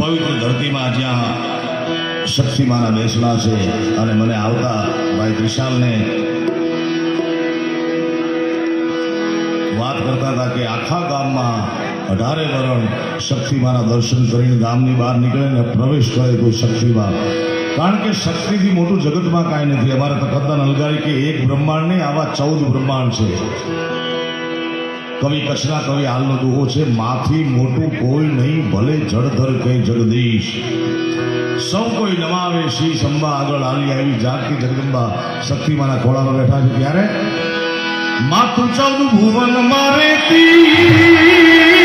પવિત્ર ધરતીમાં જ્યાં શક્તિમાના બેસલા છે અને મને આવતા ભાઈ ત્રિશાલને વાત કરતા હતા કે આખા ગામમાં અઢારે વરણ શક્તિમાના દર્શન કરીને ગામની બહાર નીકળે ને પ્રવેશ કરે કોઈ શક્તિમાં. કારણ કે શક્તિથી મોટું જગતમાં કાંઈ નથી. અમારે તો તદ્દન અલગારી કે એક બ્રહ્માંડ નહીં આવા ચૌદ બ્રહ્માંડ છે. કવિ કચ્છના કવિ હાલનો દુહો છે, માથી મોટું કોઈ નહીં, ભલે જળધર કઈ જગદીશ. સૌ કોઈ નમાવે શ્રી સંબા આગળ હાલી આવી જાગતી જગદંબા શક્તિમાના ખોળામાં બેઠા છે ત્યારે? માથું ચૌદ ભુવન મારે એક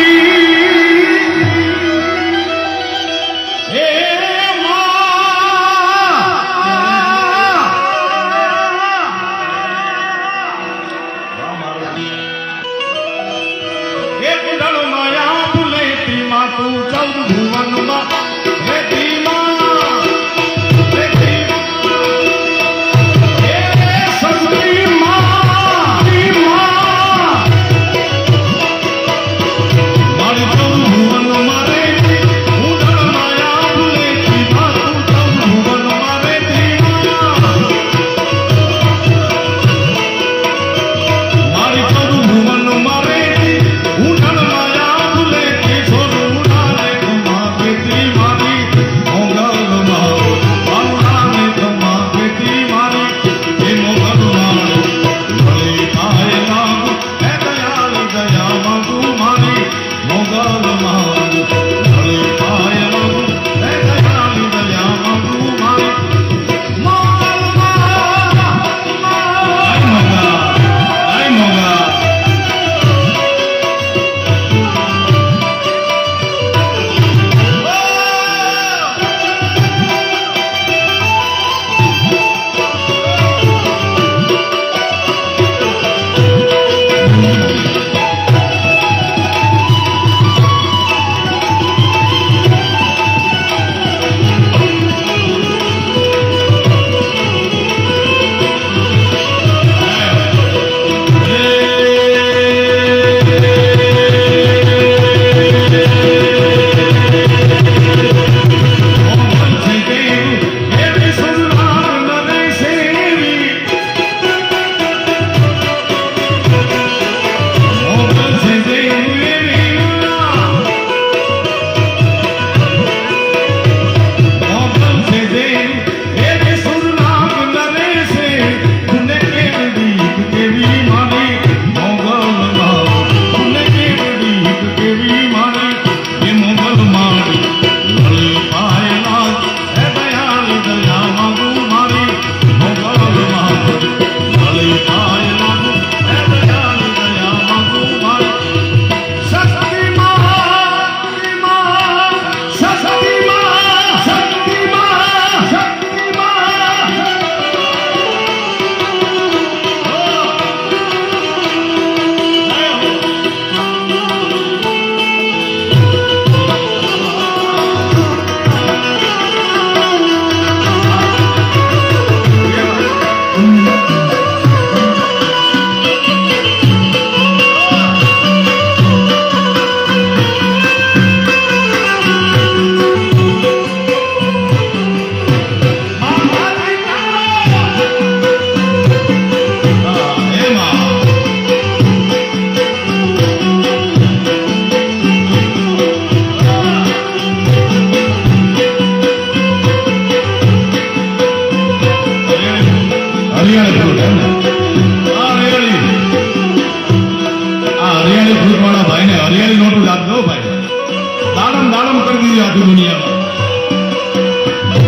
આખી દુનિયામાં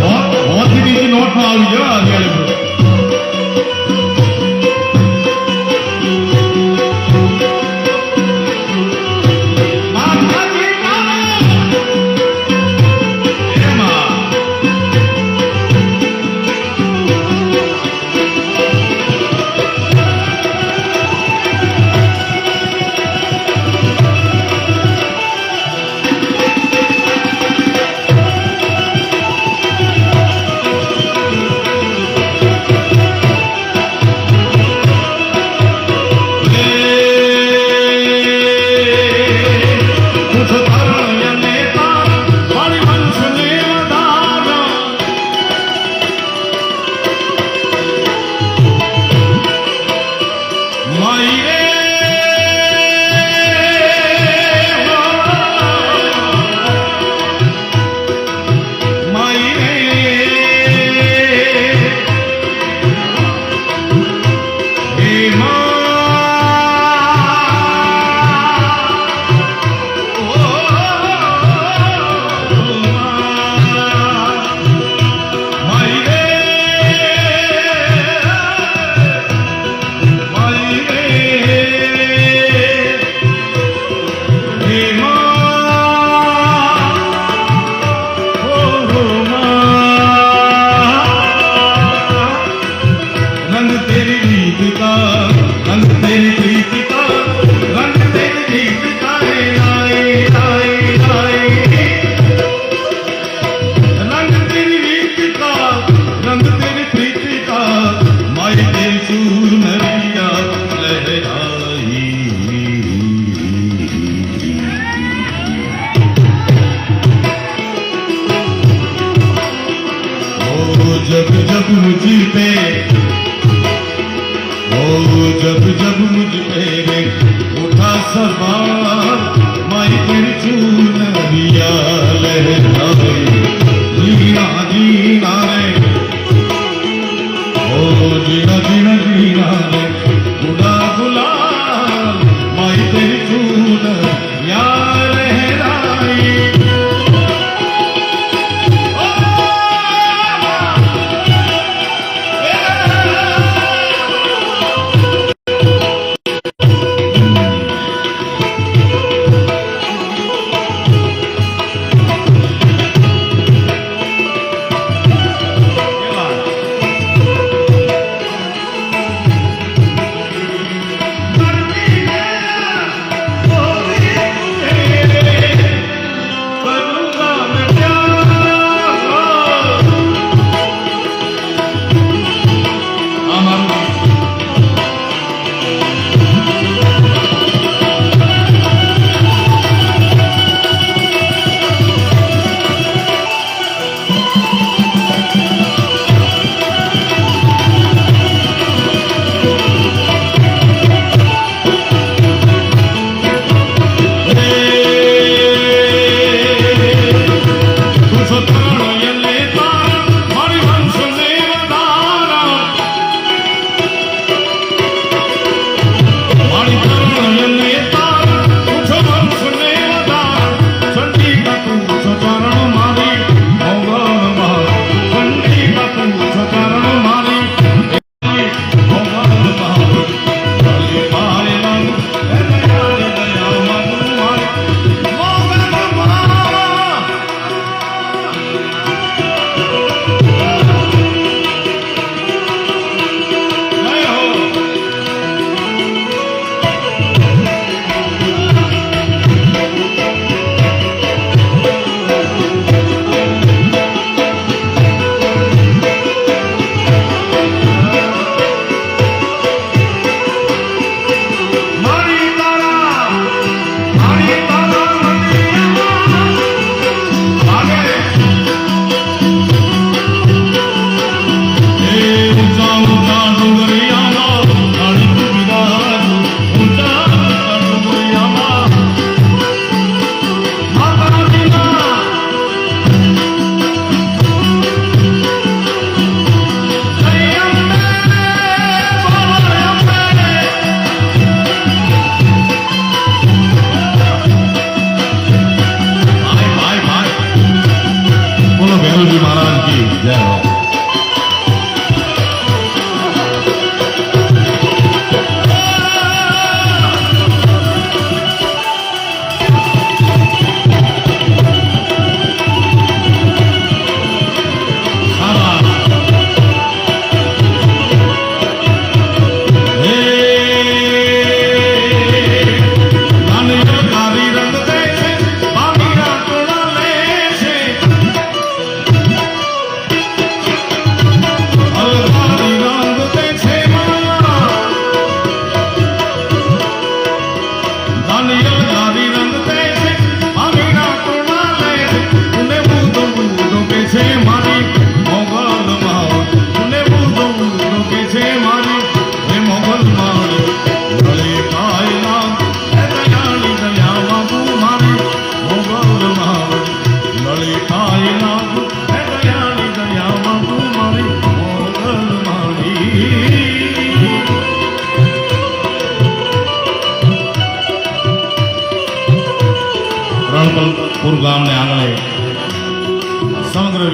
હો- હોથી બીજી નોટમાં આવી ગયો આ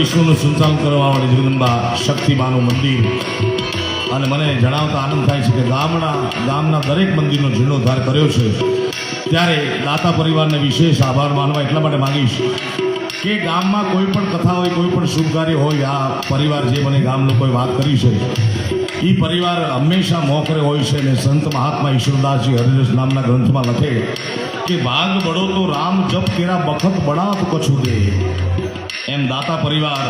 વિશ્વનું કરવા કરવાવાળી જગદંબા શક્તિમાનું મંદિર. અને મને જણાવતા આનંદ થાય છે કે ગામના ગામના દરેક મંદિરનો જીર્ણોદ્ધાર કર્યો છે. ત્યારે દાતા પરિવારને વિશેષ આભાર માનવા એટલા માટે માગીશ કે ગામમાં કોઈ પણ કથા હોય, કોઈ પણ શુભ કાર્ય હોય, આ પરિવાર જે મને ગામ લોકોએ વાત કરી છે એ પરિવાર હંમેશા મોખરે હોય છે અને સંત મહાત્મા ઈશ્વરદાસજી હરિદાસ નામના ગ્રંથમાં લખે કે ભાગ બળો તો રામ જપ કેરા બખત બળાવ કછું દે. એમ દાતા પરિવાર,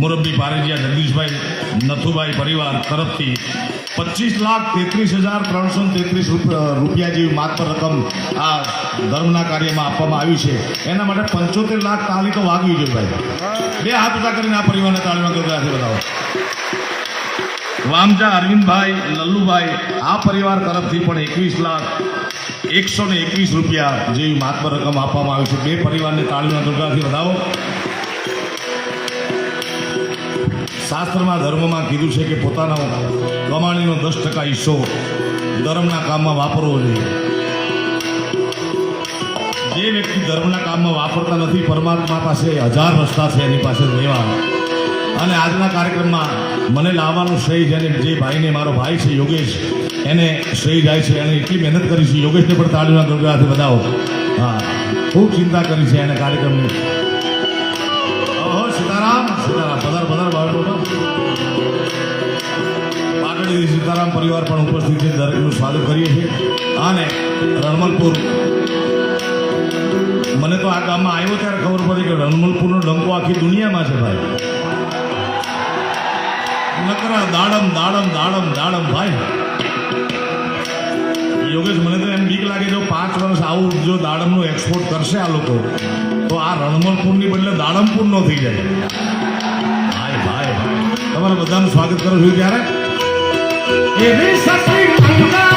મુરબ્બી પારેજિયા જગદીશભાઈ, નથુભાઈ પરિવાર તરફથી પચીસ લાખ તેત્રીસ હજાર ત્રણસો તેત્રીસ રૂપિયા જેવી માત્ર રકમ આ ધર્મના કાર્યમાં આપવામાં આવી છે. એના માટે પંચોતેર લાખ તાલી તો વાગવી જોઈએ ભાઈ. બે હાથ ઊભા કરીને આ પરિવારને તાળીમાં કરતા બતાવો. વામજા અરવિંદભાઈ, લલ્લુભાઈ, આ પરિવાર તરફથી પણ એકવીસ લાખ એકસો ને એકવીસ રૂપિયા જેવી માત્ર રકમ આપવામાં આવી છે. બે પરિવારને તાળીના દુર્ગાથી વધાવો શાસ્ત્રમાં ધર્મમાં કીધું છે કે પોતાના કમાણીનો દસ ટકા હિસ્સો ધર્મના કામમાં વાપરવો જોઈએ. જે વ્યક્તિ ધર્મના કામમાં વાપરતા નથી, પરમાત્મા પાસે હજાર રસ્તા છે એની પાસે રહેવા. અને આજના કાર્યક્રમમાં મને લાવવાનો શ્રેય જેને જે ભાઈને, મારો ભાઈ છે યોગેશ, એને શ્રેય જાય છે. એને એટલી મહેનત કરી છે. યોગેશને પણ તાળીના ગરગડાથી બતાવો હા, ખૂબ ચિંતા કરી છે એને કાર્યક્રમની. પાટડી સીતારામ પરિવાર પણ ઉપસ્થિત છે. દરેકનું સ્વાગત કરીએ છીએ. અને રણમલપુર. મને તો આ ગામમાં આવ્યો ત્યારે ખબર પડી કે રણમલપુરનો ડંકો આખી દુનિયામાં છે ભાઈ. નકરા દાડમ દાડમ દાડમ દાડમ ભાઈ. યોગેશ, મને તો એમ બીક લાગે જો પાંચ વર્ષ આવું જો દાડમનું એક્સપોર્ટ કરશે આ લોકો, તો આ રણમલપુરની બદલે દાડમપુર નો થઈ જાય. ભાઈ ભાઈ. તમારે બધાનું સ્વાગત કરું છું ત્યારે એવી સતી મંગાઈ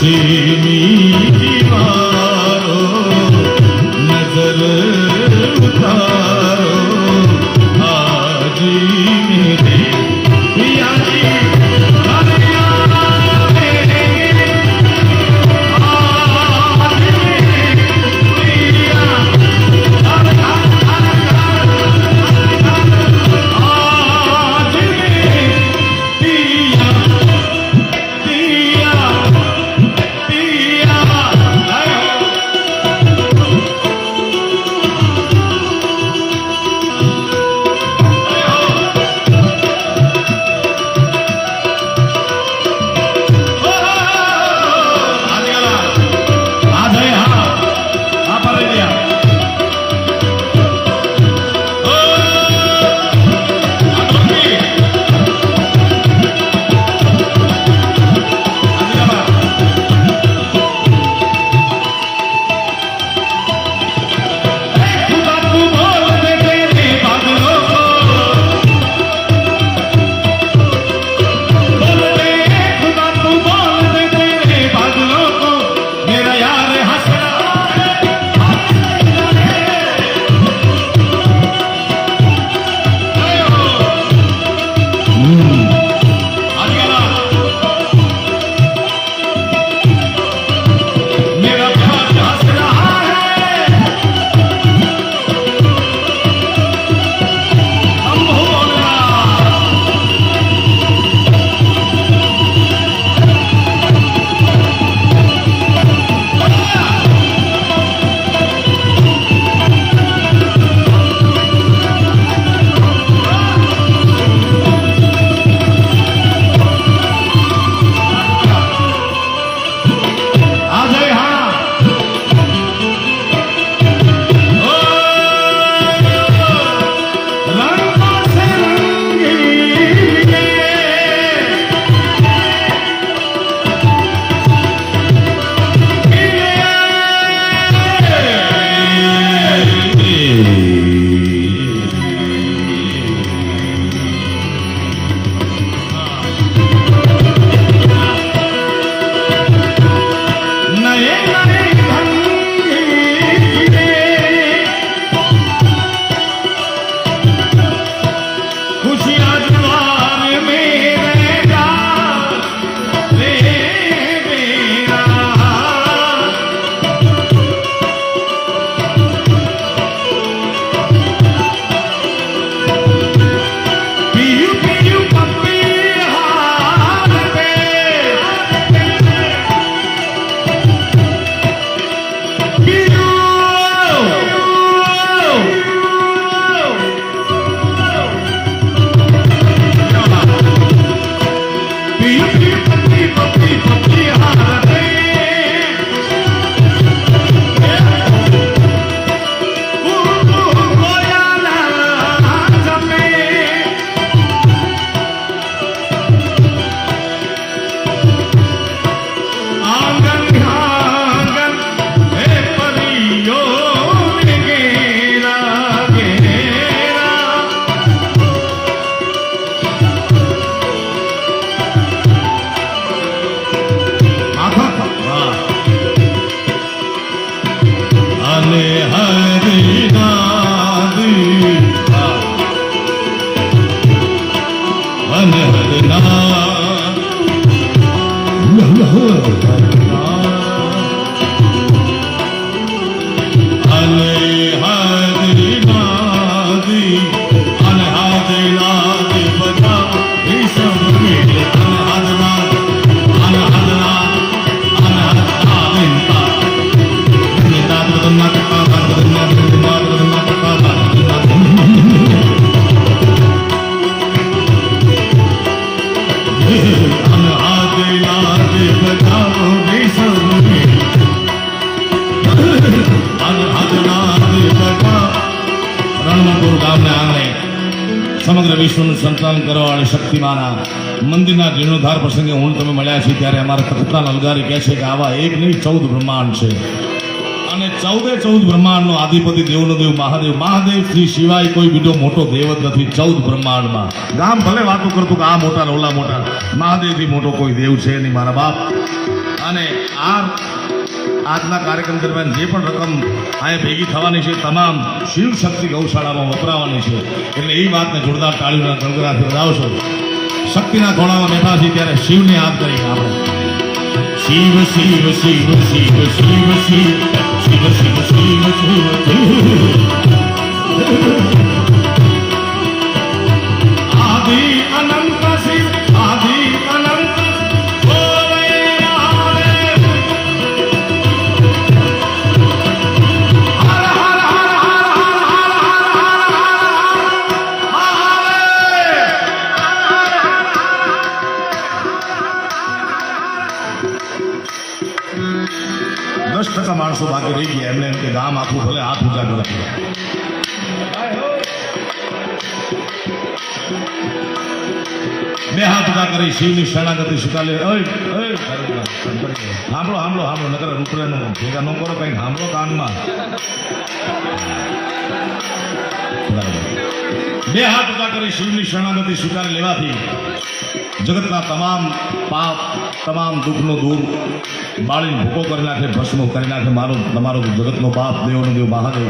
see me શક્તિમાના મંદિરના જીર્ણોદ્ધાર પ્રસંગે હું તમે મળ્યા છીએ ત્યારે અમારા કથા અલગારી કહે છે કે આવા એક નહીં, ચૌદ બ્રહ્માંડ છે. અને ચૌદે ચૌદ બ્રહ્માંડનો આધિપતિ દેવનો દેવ મહાદેવ. મહાદેવ શ્રી સિવાય કોઈ બીજો મોટો દેવ જ નથી ચૌદ બ્રહ્માંડમાં. ગામ ભલે વાતો કરતું કે આ મોટા રોલા મોટા. મહાદેવથી મોટો કોઈ દેવ છે નહીં, મારા બાપ. અને આ આજના કાર્યક્રમ દરમિયાન જે પણ રકમ અહીંયા ભેગી થવાની છે તમામ શિવ શક્તિ ગૌશાળામાં વપરાવાની છે. એટલે એ વાતને જોરદાર તાળીઓના ગણગરાથી વધાવશો. શક્તિના ખોળામાં બેઠા છીએ ત્યારે શિવને યાદ કરી આપણે. શિવ શિવ શિવ શિવ શિવ શિવ શિવ શિવ શિવ શિવ. આદિ અનંત શિવ. રહી ગયા એમને એમ કે ગામ આખું ભલે હાથ ઊંચા કરે બે હાથ ઊંચા કરી, શિવની શરણાગતિ સ્વીકારે સાંભળો સાંભળો સાંભળો, નકર રૂપરેનો ભેગા ન કરો કઈ સાંભળો કાનમાં. બરાબર. બે હાથ ઊભા કરી શિવની શરણાગતિ સ્વીકારી લેવાથી જગતના તમામ પાપ, તમામ દુઃખનો દૂર બાળીને ભૂકો કરી નાખે, ભસ્મ કરી નાખે. મારો, તમારો જગતનો બાપ દેવનો દેવ મહાદેવ.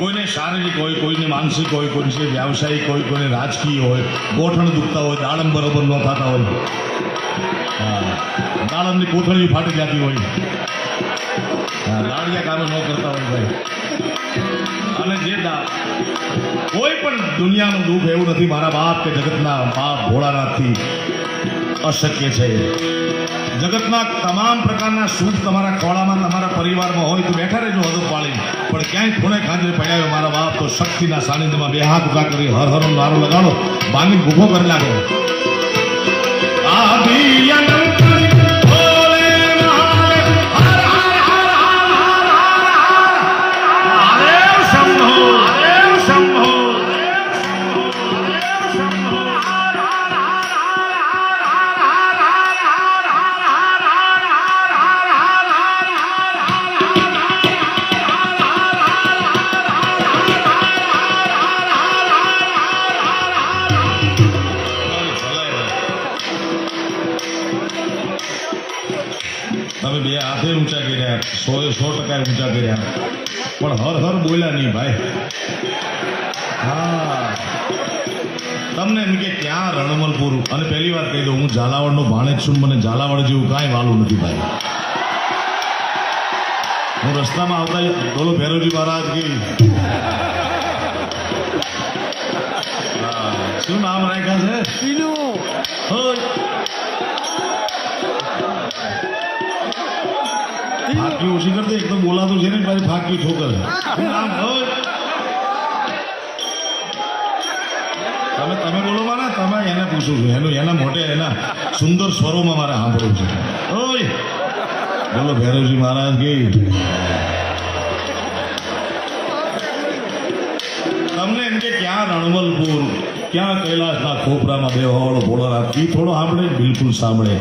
કોઈને શારીરિક હોય, કોઈને માનસિક હોય, કોઈને વ્યાવસાયિક હોય, કોઈને રાજકીય હોય, ગોઠણ દુખતા હોય, દાડમ બરોબર ન થતા હોય. દાડમની કોથળી ફાટી જતી હોય. દાળિયા કામે ન કરતા હોય ભાઈ. અને જે દાસ કોઈ પણ દુનિયાનું દુઃખ એવું નથી મારા બાપ કે જગતના બાપ ભોળાનાથથી અશક્ય છે. જગતના તમામ પ્રકારના સુખ તમારા ખોળામાં, તમારા પરિવારમાં હોય તો બેઠા રહેજો હદો પાળી પણ ક્યાંય ખૂણે ખાંજરે પડ્યા હોય મારા બાપ તો શક્તિના સાનિધ્યમાં બે હાથ ઊભા કરી હર હરનો નારો લગાડો. બાની ભૂખો કરી નાખો. આદિ તમે બે હાથે ઊંચા કર્યા સો એ સો ટકા ઊંચા કર્યા. પણ હર હર બોલ્યા નહીં ભાઈ. હા. તમને એમ કે ક્યાં રણમલપુર? અને પહેલી વાત કહી દઉં હું ઝાલાવાડનો ભાણેજ છું મને ઝાલાવાડ જેવું કાંઈ વાલું નથી ભાઈ. હું રસ્તામાં આવતા બોલો ભેરોજી મહારાજ કી. શું નામ રાખ્યા છે? ફાકી ઓછી કરતો, એક તો બોલાતું છે ને, પાછી ફાકી ઠોકર? તમે તમે બોલો મારા, તમે એને પૂછું છું. એનું એના મોટે એના સુંદર સ્વરોમાં મારે સાંભળવું છે. ઓય! બોલો ભૈરવજી મહારાજ, કે તમને એમ કે ક્યાં રણવલપુર ક્યાં કૈલાસના ખોપરામાં બે હોવાળો ભોળાનાથ એ થોડો સાંભળે બિલકુલ સાંભળે.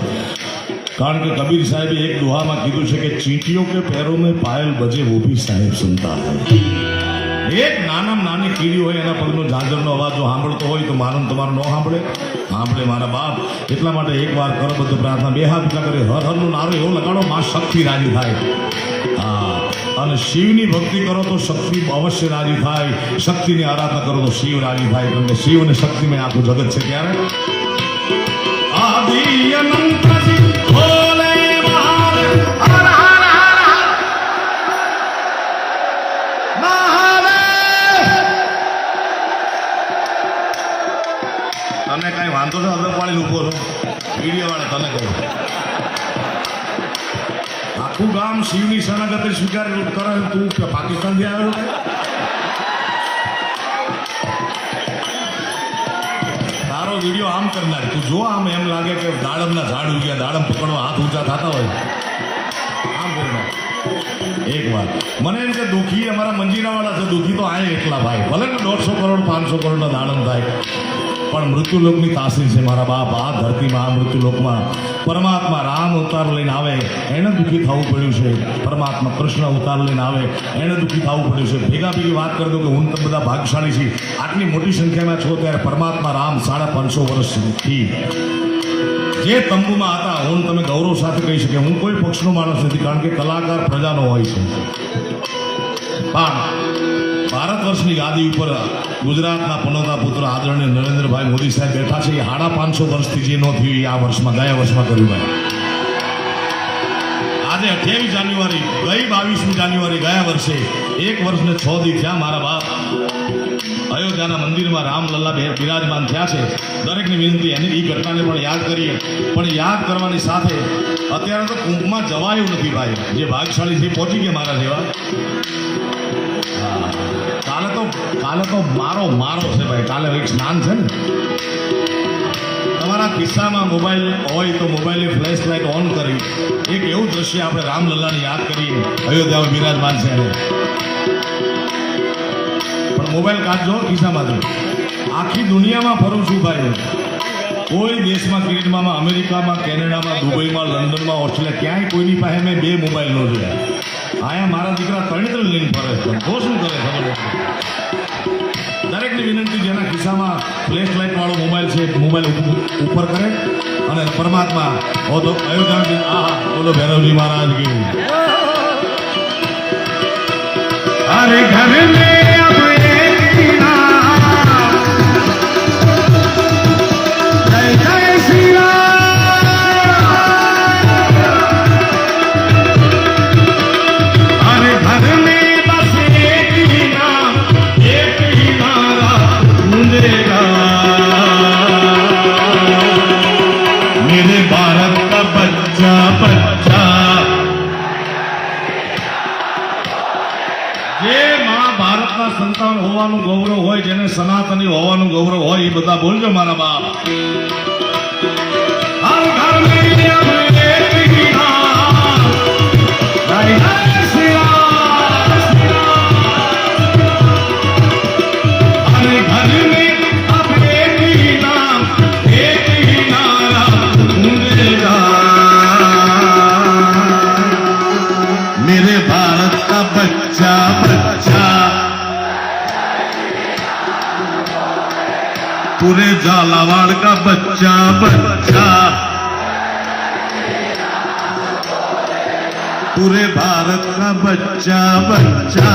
કારણ કે કબીર સાહેબે એક દુહામાં કીધું છે કે ચીંટીઓ કે પેરો મેં પાયલ બજે वो भी સાહેબ સુનતા હૈ. એક નાનામાં નાની કીડી હોય એના પગનો ઝાંઝરનો અવાજ જો સાંભળતો હોય તો મારો તમારો ન સાંભળે. સાંભળે મારા બાપ. એટલા માટે એક વાર કરો બધું પ્રાર્થના. બે હાથ ઊંચા કરે. હર હરનો નારો એવો લગાડો, માં શક્તિ રાજી થાય. હા. અને શિવની ભક્તિ કરો તો શક્તિ અવશ્ય રાજી થાય. શક્તિની આરાધના કરો તો શિવ રાજી થાય. તમને શિવ અને શક્તિમાં આખું જગત છે ત્યારે. આદિ પાડી ઊભો છો મીડિયા વાળા તને કહ્યું આખું ગામ શિવની શરણાગતિ સ્વીકાર કરે તું પાકિસ્તાનથી આવ્યો તારો વીડિયો આમ કરનાર. તું જો આમ એમ લાગે કે દાડમના ઝાડ ઉગ્યા, દાડમ પકડવા હાથ ઊંચા થતા હોય. આમ કરનાર એક વાત. મને એમ કે દુઃખી અમારા મંજીરાવાળા છે. દુઃખી તો આ એટલા ભાઈ. ભલે ને દોઢસો કરોડ, પાંચસો કરોડના દાડમ થાય. પણ મૃત્યુલોકની તાસીર છે મારા બાપ. આ ધરતીમાં, આ મૃત્યુલોકમાં પરમાત્મા રામ અવતાર લઈને આવે, એને દુઃખી થવું પડ્યું છે. પરમાત્મા કૃષ્ણ અવતાર લઈને આવે, એને દુઃખી થવું પડ્યું છે. ભેગા ભેગી વાત કરી દો કે હું તમે બધા ભાગશાળી છીએ. આટલી મોટી સંખ્યામાં છો ત્યારે પરમાત્મા રામ સાડા પાંચસો વર્ષથી જે તંબુમાં હતા, હું તમે ગૌરવ સાથે કહી શકે હું કોઈ પક્ષનો માણસ નથી, કારણ કે કલાકાર પ્રજાનો હોય છે. પણ ભારત વર્ષની ગાદી ઉપર ગુજરાતના પનોતા પુત્ર આદરણીય નરેન્દ્રભાઈ મોદી સાહેબ બેઠા છે. એ સાડા પાંચસો વર્ષથી જે ન થયું આ વર્ષમાં, ગયા વર્ષમાં કર્યું ભાઈ. આજે અઠ્યાવીસ જાન્યુઆરી, ગઈ બાવીસમી જાન્યુઆરી, ગયા વર્ષે એક વર્ષને છ દી થયા મારા બાપ. અયોધ્યાના મંદિરમાં રામલલ્લા બે બિરાજમાન થયા છે. દરેકની વિનંતી એની, એ ઘટનાને પણ યાદ કરીએ. પણ યાદ કરવાની સાથે અત્યારે તો કુંભમાં જવાયું નથી ભાઈ. જે ભાગશાળી છે પહોંચી ગયા મારા જેવા. કાલે તો કાલે તો મારો મારો છે ભાઈ. કાલે એક સ્નાન છે ને. તમારા કિસ્સામાં મોબાઈલ હોય તો મોબાઈલની ફ્લેશ લાઇટ ઓન કરી. એક એવું દ્રશ્ય આપણે રામલલ્લાને યાદ કરીએ. અયોધ્યામાં બિરાજમાન છે પણ મોબાઈલ કાઢજો ખિસ્સામાંથી. આખી દુનિયામાં ફરું છું ભાઈ. કોઈ દેશમાં કિરીટમાં અમેરિકામાં, કેનેડામાં, દુબઈમાં, લંડનમાં, ઓસ્ટ્રેલિયા, ક્યાંય કોઈની પાસે મેં બે મોબાઈલ ન જોયા. આયા મારા દીકરા ત્રણ લઈને ફરે છે. તો શું કરે ખબર દરેકને વિનંતી જેના ખિસ્સામાં ફ્લેશ લાઇટ વાળો મોબાઈલ છે મોબાઈલ ઉપ- ઉપર કરે અને પરમાત્મા હો તો અયોધ્યા આ બોલો ભૈરવજી મહારાજ કી. અરે ઘર મેં સંતાન હોવાનું ગૌરવ હોય જેને સનાતની હોવાનું ગૌરવ હોય એ બધા બોલજો મારા બાપ. पूरे झालावाड़ का बच्चा बच्चा पूरे भारत का बच्चा बच्चा